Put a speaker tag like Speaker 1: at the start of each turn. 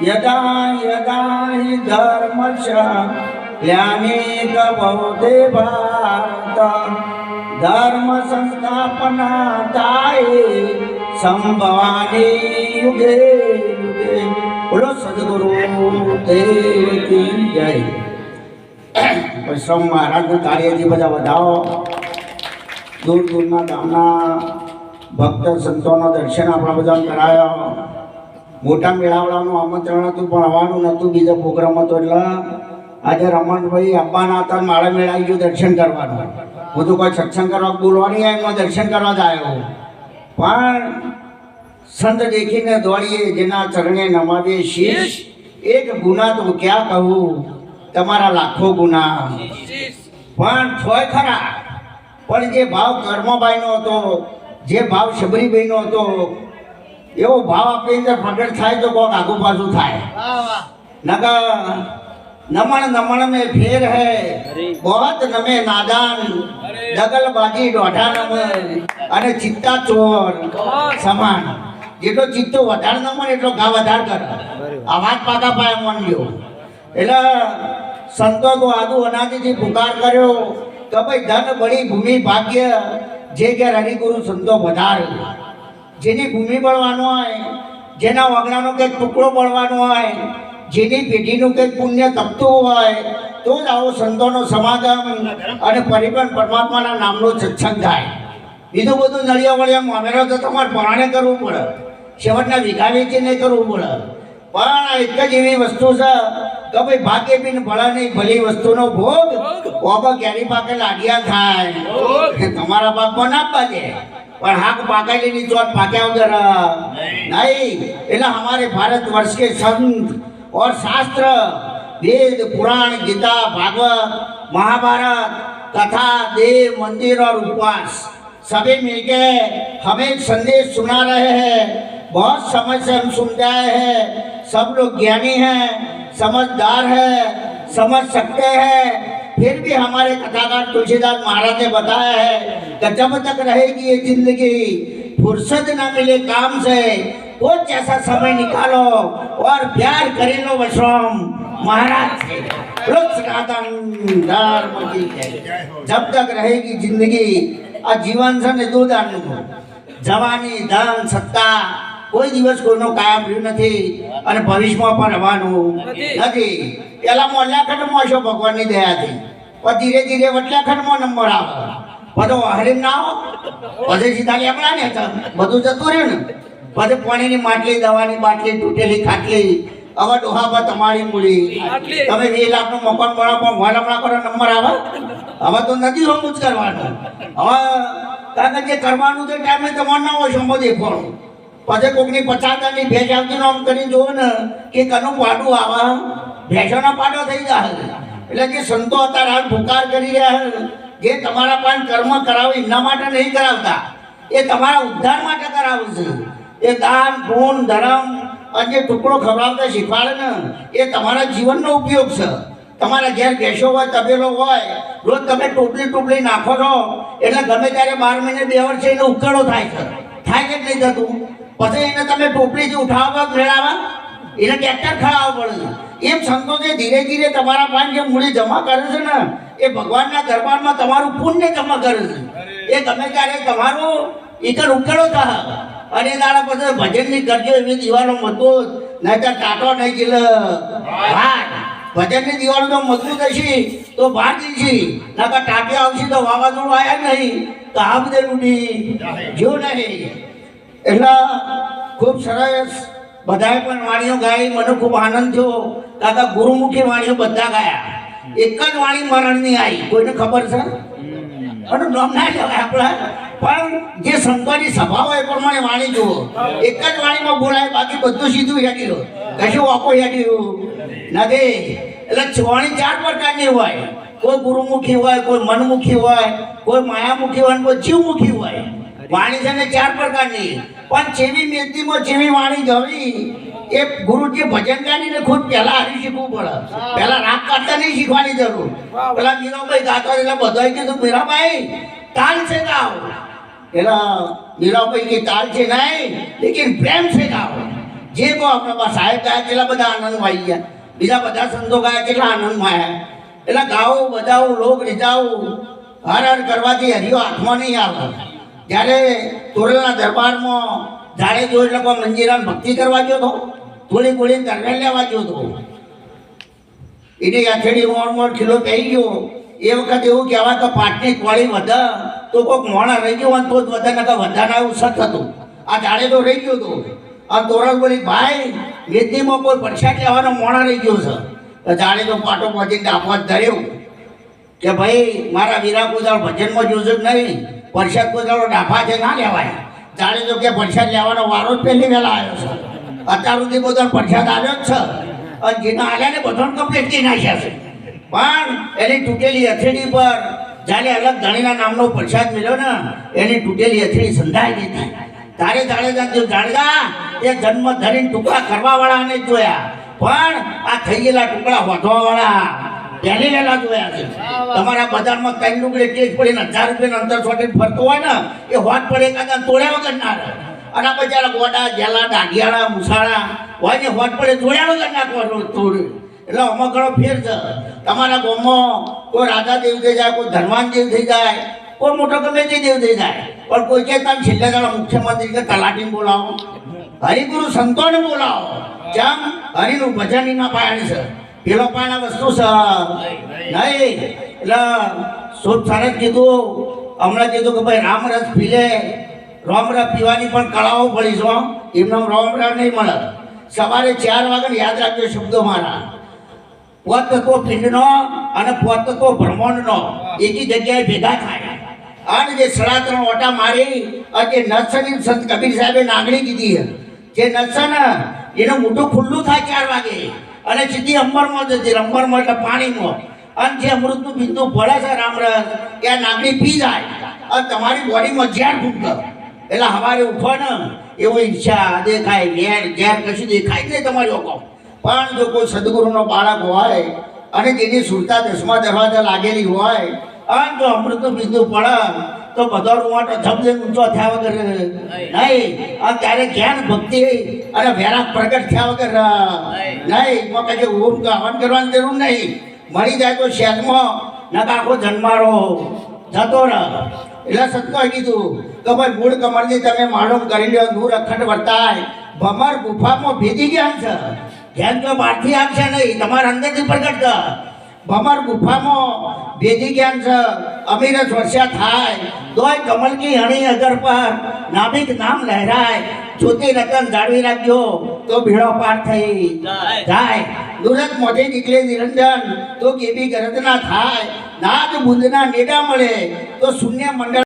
Speaker 1: યદા હિ ધર્મસ્ય ગ્લાનિર્ભવતે ભારત ધર્મ સંસ્થાપના થાય સંભવાની યુગે યુગે બોલો સદગુરુ દેવ કી જય સૌ મહારાજનું કાર્યથી બધા વધાવો દૂર દૂરના ગામના ભક્ત સંતોનો દર્શન આપણા બધા કરાયો. મોટા મેળાવડાનું આમંત્રણ હતું પણ આવવાનું નહોતું બીજો પ્રોગ્રામ હતો એટલે આજે રમણભાઈ આવવાના હતા મારે મેળાવી ગયું દર્શન કરવાનું. હું તો કોઈ સત્સંગ કરવા બોલવાની એમાં દર્શન કરવા જ આવ્યો. પણ સંત દેખીને દોડીએ જેના ચરણે નમાવીએ શીશ. એક ગુના તો ક્યાં કહું? તમારા લાખો ગુના. પણ થોય ખરા. પણ જે ભાવ કર્મભાઈનો હતો જે ભાવ શબરીભાઈનો હતો એવો ભાવ આપણી અંદર પ્રગટ થાય તો કોક આગુ પાછું થાય. નગર નમણ નમણ મે ફેર હે બહોત નમે નાદાન દગલબાજી દોઢા નમણ અને ચિત્તા ચોર સમાન. જેટલો ચિત્તો વધાર ન એટલો ઘા વધારે કરે આ વાત પાકા પાયા માનજો એટલે સંતો તો આદુ અનાજથી પુકાર કર્યો કે ભાઈ ધન બળી ભૂમિ ભાગ્ય જે કે હરિગુરુ સંતો વધારે જેની ભૂમિ બળવાનો હોય, જેના વગડાનો કંઈક ટુકડો બળવાનો હોય, જેની પેઢીનું કંઈક પુણ્ય તપતું હોય, તો જ આવો સંતોનો સમાગમ અને પરિપણ પરમાત્માના નામનો સત્સંગ થાય. બીજું બધું નળિયા વળિયા મામેરો તો તમારે પરાણે કરવું પડે. છેવટના વિઘા વેચીને કરવું પડે. પણ આ એક જ એવી વસ્તુ છે કે ભાઈ ભાગ્ય બિન ભળા નહીં, ભલી વસ્તુનો ભોગ ઓબા કેરી પાકે લાડિયા થાય તમારા બાપમાં ના પાકે પણ હાક પાકેલી ચોટ પાક્યા વગર નહીં એટલે हमारे भारत वर्ष के संत और शास्त्र वेद पुराण गीता भागवत महाभारत कथा देव मंदिर और उपवास सभी मिलके हमें एक संदेश सुना रहे हैं बहुत समय से हम सुनते आए हैं सब लोग ज्ञानी हैं समझदार हैं समझ सकते हैं फिर भी हमारे कथाकार तुलसीदास महाराज ने बताया है कि जब तक रहेगी ये ज़िंदगी, फुर्सत न मिले काम से, कुछ जैसा समय निकालो और प्यार करे लो विश्राम। महाराज जब तक रहेगी ज़िंदगी और जीवन से दो अनुभव। जवानी दान सत्ता। કોઈ દિવસ કોઈનો કાયમ રહ્યું નથી અને ભવિષ્યમાં પણ રહેવાનું નથી. પેલા મોલ્લાખંડમાં હશો ભગવાનની દયાથી. પણ ધીરે ધીરે વટલાખંડમાં નંબર આવે. બધો હરીમ ના આવો. પછી સીધા લેમડા ને બધું જતું રહ્યું ને. પછી પાણીની માટલી દવાની બાટલી તૂટેલી ખાટલી હવે ડોહા પર તમારી મૂડી. તમે વીસ લાખનું મકાન બનાવો પણ વળમણા કરો નંબર આવે? હવે તો નથી હોવું જ કરવાનું. હવે કારણ કે જે કરવાનું છે ટાઈમે તમારે ના હોય સમો દેખવાનું. પછી કોકની હજારની ભેંસ આવતી આમ કરીને જોવો ને, કે કનું પાડું આવે. ભેંસોનો પાડો થઈ જાય. એટલે જે સંતો હતા રાત ભૂકાર કરી રહ્યા જે તમારા પણ કર્મ કરાવે, એમના માટે નહીં કરાવતા. એ તમારા ઉદ્ધાર માટે કરાવે છે. એ દાન, ગુણ, ધર્મ અને જે ટુકડો ખવડાવતા શીખવાડે ને, એ તમારા જીવનનો ઉપયોગ છે. તમારા ઘેર ભેસો હોય, તબેલો હોય, રોજ તમે ટોપલી ટોપલી નાખો છો, એટલે ગમે ત્યારે બાર મહિને બે વર્ષે એને ઉકેળો થાય છે. થાય કે નહીં થતું? પછી એને તમે ટોપલીથી ઉઠાવવા મેળવવા એને ટ્રેક્ટર ખડાવવો પડે. એમ સંતો જે ધીરે ધીરે તમારા પાસે જે મૂડી જમા કરે છે ને, એ ભગવાનના દરબારમાં તમારું પુણ્ય જમા કરે છે. એ તમે ત્યારે તમારો એકર ઉકેળો થા અને દાડા પછી ભજનની કરજો એવી દિવાલો મજબૂત. નહીં તો ટાટો નહીં ગયેલો હા ભજનની દિવાળી તો મજબૂત હશે, તો બહાર જઈશે નકર ટાટિયા આવશે તો વાવાઝોડું આવ્યા નહીં. તો આ બધે લૂટી. જો નહીં. એટલે ખૂબ સરસ બધાએ પણ વાણીઓ ગાઈ. મને ખૂબ આનંદ થયો. કાકા ગુરુમુખી વાણીઓ બધા ગાયા. એક જ વાણી મરણની આવી કોઈને ખબર છે? અને નામ ના લેવાય આપણા. પણ જે સંતોની સભા હોય એ પ્રમાણે વાણી જુઓ. એક જ વાણીમાં બોલાય બાકી બધું સીધું હેડી રહ્યું કશું વાપો હેડી નથી એટલે વાણી ચાર પ્રકારની હોય. કોઈ ગુરુમુખી હોય કોઈ મનમુખી હોય કોઈ માયામુખી હોય કોઈ જીવમુખી હોય. વાણી છે ને ચાર પ્રકારની. પણ જેવી મેદનીમાં જેવી વાણી જવી એ ગુરુજી ભજન ગાડીને ખુદ પહેલા હરી શીખવું પડે. પહેલા રાગ કાઢતા નહીં શીખવાની જરૂર. પેલા મીરાભાઈ ગાતો એટલે બધા કીધું મીરાભાઈ તાલ છે ગાવ એના મીરાભાઈ કે તાલ છે નહીં. લેકિન પ્રેમ છે ગાવ જે કહો આપણે પાસે સાહેબ ગાયા કેટલા બધા આનંદ આનંદમાં ગયા. બીજા બધા સંતો ગાયા કેટલા આનંદમાં આવ્યા એટલે ગાવું બધાઓ લોક રીજાવું હર હર કરવાથી હરિયો હાથમાં નહીં આવે. જ્યારે તોરલના દરબારમાં જાણે જો એટલે કોઈ મંજીરાન ભક્તિ કરવા ગયો તો થોડી ગોળી તરવેલ લેવા ગયો હતો એની આથેડી મોણ મોણ ખીલો થઈ ગયો. એ વખત એવું કહેવાય કે પાટની કોળી વધે, તો કોઈક મોણા રહી ગયો તો જ વધે, નકર વધારે એવું સત હતું. આ જાડે તો રહી ગયો હતો આ તોરલ બોલી, ભાઈ વેદીમાં કોઈ પરસાદ લેવાનો મોણા રહી ગયો છે. તો જાણે તો પાટો પહોંચીને ડાપવા ધર્યો કે, ભાઈ, મારા વીરા ભજનમાં જોજો નહીં. પરસાદ કોદાળો ડાફા છે ના લેવાય. જાણે તો કે પરસાદ લેવાનો વારો જ પહેલી વહેલા આવ્યો છે. અત્યાર સુધી બધો પરસાદ આવ્યો જ છે. અને જેના આવ્યા ને બધાને કમ્પ્લીટ કરી નાખ્યા છે. પણ એની તૂટેલી અથડી પર જ્યારે અલગ ધણીના નામનો પ્રસાદ મળ્યો ને, એની તૂટેલી હથેળી સંધાઈ થાય. તારે જાડેજા જો જાડેજા એ જન્મ ધરીને ટુકડા કરવા વાળાને જોયા. પણ આ થઈ ગયેલા ટુકડા વધવા વાળા તમારા બજારમાં કોઈ રાજા દેવ થઈ જાય, કોઈ ધનવાન દેવ થઈ જાય, કોઈ મોટો ગમે તે દેવ થઈ જાય, પણ કોઈ કે તમે છેલ્લે દાડા મુખ્યમંત્રી કે તલાટીને બોલાવો, હરિગુરુ સંતોને બોલાવો, જેમ હરિનું ભજન ના પાણી છે. પેલો પાણા વસ્તુ છે. નહીં, એટલે શુભ સરસ કીધું. હમણાં કીધું કે ભાઈ રામરસ પીલે રોમરસ પીવાની પણ કળાઓ પડી છો એમને રોમરસ નહીં મળે. સવારે ચાર વાગે યાદ રાખજો શબ્દો મારા. પોતત્વ તત્વો પિંડનો અને પોતત્વ તત્વો બ્રહ્માંડનો એકી જગ્યાએ ભેગા થાય. અને જે સડા ત્રણ ઓટા મારી જે નરસની સંત કબીર સાહેબે નાગણી કીધી જે નરસન એનું મોટું ખુલ્લું થાય ચાર વાગે. અને સીધી અંબરમાં જતી. અંબરમાં એટલે પાણીમાં. અને જે અમૃતનું બિંદુ ભળે છે રામરસ આ નાગણી પી જાય. અને તમારી બોડીમાં ઝેર ફૂટતો એટલે હવારે ઉઠો ને, એવું ઈચ્છા દેખાય, ઝેર ઝેર કશું દેખાય નહીં તમારી લોકો. પણ જો કોઈ સદગુરુનો બાળક હોય, અને જેની સુરતા દસમા દરવાજા લાગેલી હોય, અને જો અમૃતનું બિંદુ પડે તો બધો રૂવાટો ધબધે ઊંચો થયા વગર નહીં. આ ત્યારે જ્ઞાન ભક્તિ અને વેરા પ્રગટ થયા વગર નહીં. એમાં કઈ ઓમ કે હવન કરવાની જરૂર નહીં. મળી જાય તો શહેરમાં નકા આખો જન્મારો. જતો રહે. એટલે સત્કોએ કીધું કે ભાઈ મૂળ કમળની તમે માલુમ કરી લ્યો દૂર અખંડ વર્તાય. ભમર ગુફામાં ભેદી ગયા છે. જેમ તો બહારથી આવશે નહીં તમારા અંદરથી પ્રગટ કર ભમર ગુફામાં ભેજી જ્ઞાન છે અમીર વર્ષા થાય. તોય કમલકી હણી અગર પર નાભિક નામ લહેરાય. જ્યોતિ રતન જાળવી રાખજો તો ભીડો પાર થઈ જાય. દુરત મોઢે નીકળે નિરંજન તો કેવી ગરજના થાય. નાદ બુંદના નેડા મળે તો શૂન્ય મંડળ